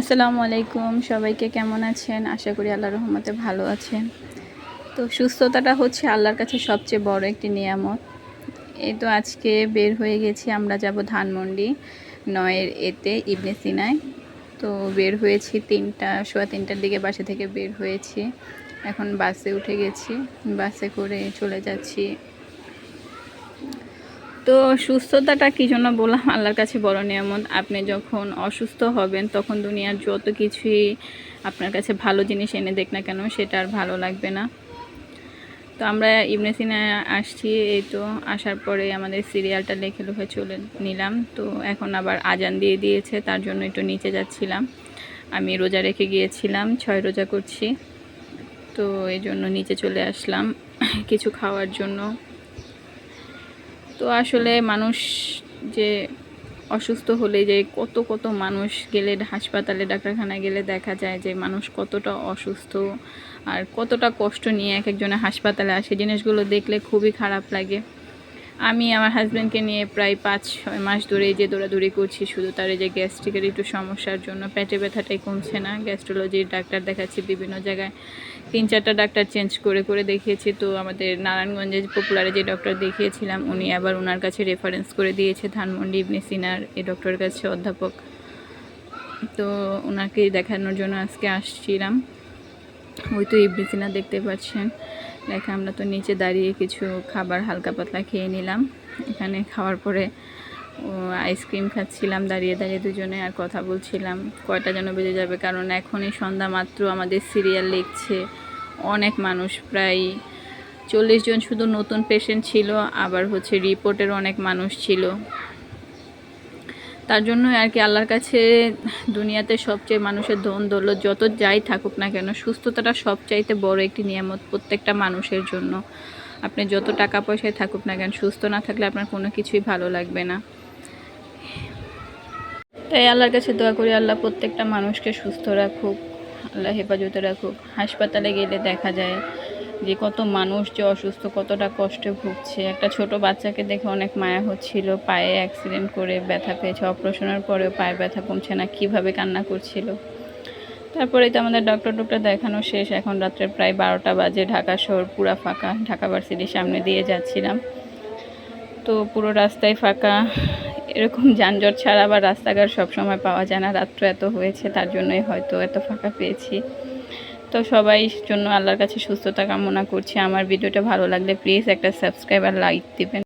আসসালামু আলাইকুম, সবাইকে কেমন আছেন? আশা করি আল্লাহ রহমতে ভালো আছেন। তো সুস্থতাটা হচ্ছে আল্লাহর কাছে সবচেয়ে বড় একটি নিয়ামত। এই তো আজকে বের হয়ে গেছি, আমরা যাব ধানমন্ডি নয়ের এতে, ইবনে সিনায়। তো বের হয়েছি তিনটা, সোয়া তিনটার দিকে বাসা থেকে বের হয়েছি। এখন বাসে উঠে গেছি, বাসে করে চলে যাচ্ছি তো সুস্থতাটা কী জন্য বললাম? আল্লাহর কাছে বড় নিয়ামত। আপনি যখন অসুস্থ হবেন, তখন দুনিয়ার যত কিছুই আপনার কাছে ভালো জিনিস এনে দেখ না কেন, সেটা আর ভালো লাগবে না। তো আমরা ইবনে সিনা আসছি, এই তো আসার পরে আমাদের সিরিয়ালটা লেখে লুখে চলে নিলাম। তো এখন আবার আজান দিয়ে দিয়েছে, তার জন্য একটু নিচে যাচ্ছিলাম। আমি রোজা রেখে গিয়েছিলাম, ছয় রোজা করছি। তো এই জন্য নিচে চলে আসলাম কিছু খাওয়ার জন্য। তো আসলে মানুষ যে অসুস্থ হলে যে কত কত মানুষ গেলে হাসপাতালে, ডাক্তারখানায় গেলে দেখা যায় যে মানুষ কতটা অসুস্থ আর কতটা কষ্ট নিয়ে এক একজনে হাসপাতালে আসে। জিনিসগুলো দেখলে খুবই খারাপ লাগে। আমি আমার হাজব্যান্ডকে নিয়ে প্রায় পাঁচ, ছয় মাস ধরে যে দৌড়াদৌড়ি করছি, শুধু তার এই যে গ্যাস্ট্রিকের একটু সমস্যার জন্য। পেটে ব্যথাটাই কমছে না। গ্যাস্ট্রোলজির ডাক্তার দেখাচ্ছি বিভিন্ন জায়গায়। তিন চারটা ডাক্তার চেঞ্জ করে করে দেখিয়েছি। তো আমাদের নারায়ণগঞ্জে পপুলারে যে ডক্টর দেখিয়েছিলাম, উনি আবার ওনার কাছে রেফারেন্স করে দিয়েছে, ধানমন্ডি ইবনে সিনার এই ডক্টরের কাছে অধ্যাপক। তো ওনাকে দেখানোর জন্য আজকে আসছিলাম। ওই তো ইবনে সিনা দেখতে পাচ্ছেন। দেখে, আমরা তো নিচে দাঁড়িয়ে কিছু খাবার হালকা পাতলা খেয়ে নিলাম। এখানে খাওয়ার পরে আইসক্রিম খাচ্ছিলাম, দাঁড়িয়ে দাঁড়িয়ে দুজনে আর কথা বলছিলাম। কয়টা যেন বেজে যাবে, কারণ এখনই সন্ধ্যা মাত্র, আমাদের সিরিয়াল লিখছে অনেক মানুষ, প্রায় চল্লিশ জন শুধু নতুন পেশেন্ট ছিল, আবার হচ্ছে রিপোর্টের অনেক মানুষ ছিল। তার জন্য আর কি আল্লাহর কাছে দুনিয়াতে সবচেয়ে মানুষের ধন দৌলত যত যাই থাকুক না কেন, সুস্থতাটা সবচাইতে বড় একটি নিয়ামত প্রত্যেকটা মানুষের জন্য। আপনি যত টাকা পয়সায় থাকুক না কেন, সুস্থ না থাকলে আপনার কোনো কিছুই ভালো লাগবে না। তাই আল্লাহর কাছে দোয়া করি, আল্লাহ প্রত্যেকটা মানুষকে সুস্থ রাখুক, আল্লাহ হেফাজতে রাখুক। হাসপাতালে গেলে দেখা যায় যে কত মানুষ যে অসুস্থ, কতটা কষ্টে ভুগছে। একটা ছোট বাচ্চাকে দেখে অনেক মায়া হচ্ছিল, পায়ে অ্যাক্সিডেন্ট করে ব্যথা পেয়েছে অপারেশনের পরেও পায়ে ব্যথা কমছে না, কীভাবে কান্না করছিল। তারপরে তো আমাদের ডক্টর ডক্টর দেখানো শেষ, এখন রাত্রে প্রায় বারোটা বাজে, ঢাকা শহর পুরা ফাঁকা, ঢাকা ভার্সিটির সামনে দিয়ে যাচ্ছিলাম। তো পুরো রাস্তায় ফাঁকা, এরকম যানজট ছাড়া বা রাস্তাঘাট সবসময় পাওয়া যায় না রাত্র এত হয়েছে, তার জন্যই হয়তো এত ফাঁকা পেয়েছি। তো সবাই জন্য আল্লাহর কাছে সুস্থতা কামনা করছি। আমার ভিডিওটা ভালো লাগলে প্লিজ একটা সাবস্ক্রাইব আর লাইক দেবেন।